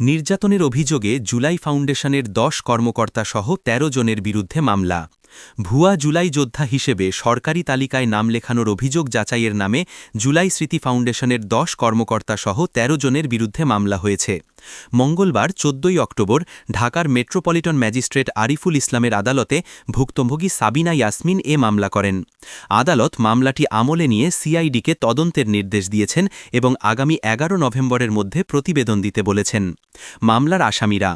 নির্যাতনের অভিযোগে জুলাই ফাউন্ডেশনের দশ কর্মকর্তাসহ ১৩ জনের বিরুদ্ধে মামলা। ভুয়া জুলাই যোদ্ধা হিসেবে সরকারি তালিকায় নাম লেখানোর অভিযোগ যাচাইয়ের নামে জুলাই স্মৃতি ফাউন্ডেশনের দশ কর্মকর্তা সহ ১৩ জনের বিরুদ্ধে মামলা হয়েছে। মঙ্গলবার চোদ্দই অক্টোবর ঢাকার মেট্রোপলিটন ম্যাজিস্ট্রেট আরিফুল ইসলামের আদালতে ভুক্তভোগী সাবিনা ইয়াসমিন এ মামলা করেন। আদালত মামলাটি আমলে নিয়ে সিআইডিকে তদন্তের নির্দেশ দিয়েছেন এবং আগামী এগারো নভেম্বরের মধ্যে প্রতিবেদন দিতে বলেছেন। মামলার আসামিরা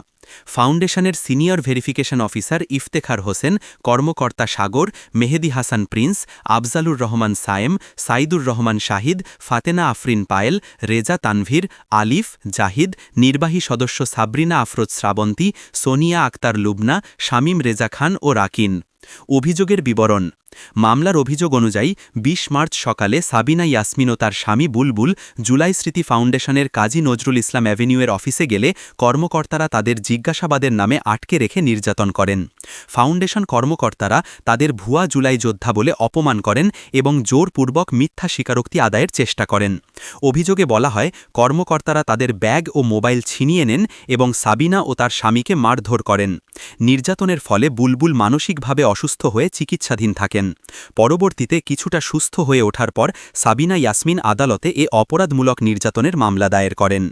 ফাউন্ডেশনের senior verification officer Iftekhar Hossain, কর্মকর্তা সাগর, মেহেদি হাসান প্রিন্স, আফজালুর রহমান সায়েম, সাইদুর রহমান শাহিদ ফাতেনা আফরিন পায়েল, রেজা তানভীর, আলিফ, জাহিদ, নির্বাহী সদস্য সাবরিনা আফরোজ শ্রাবন্তী, সোনিয়া আক্তার লুবনা, শামীম রেজা খান ও রাকিন। অভিযোগের বিবরণ। মামলার অভিযোগ অনুযায়ী ২০ মার্চ সকালে সাবিনা ইয়াসমিন ও তার স্বামী বুলবুল জুলাই স্মৃতি ফাউন্ডেশনের কাজী নজরুল ইসলাম অ্যাভিনিউয়ের অফিসে গেলে কর্মকর্তারা তাদের জিজ্ঞাসাবাদের নামে আটকে রেখে নির্যাতন করেন। ফাউন্ডেশন কর্মকর্তারা তাদের ভুয়া জুলাই যোদ্ধা বলে অপমান করেন এবং জোরপূর্বক মিথ্যা স্বীকারোক্তি আদায়ের চেষ্টা করেন। অভিযোগে বলা হয়, কর্মকর্তারা তাদের ব্যাগ ও মোবাইল ছিনিয়ে নেন এবং সাবিনা ও তার স্বামীকে মারধর করেন। নির্যাতনের ফলে বুলবুল মানসিকভাবে অসুস্থ হয়ে চিকিৎসাধীন থাকেন। পরবর্তীতে কিছুটা সুস্থ হয়ে ওঠার পর সাবিনা ইয়াসমিন আদালতে এ অপরাধমূলক নির্যাতনের মামলা দায়ের করেন।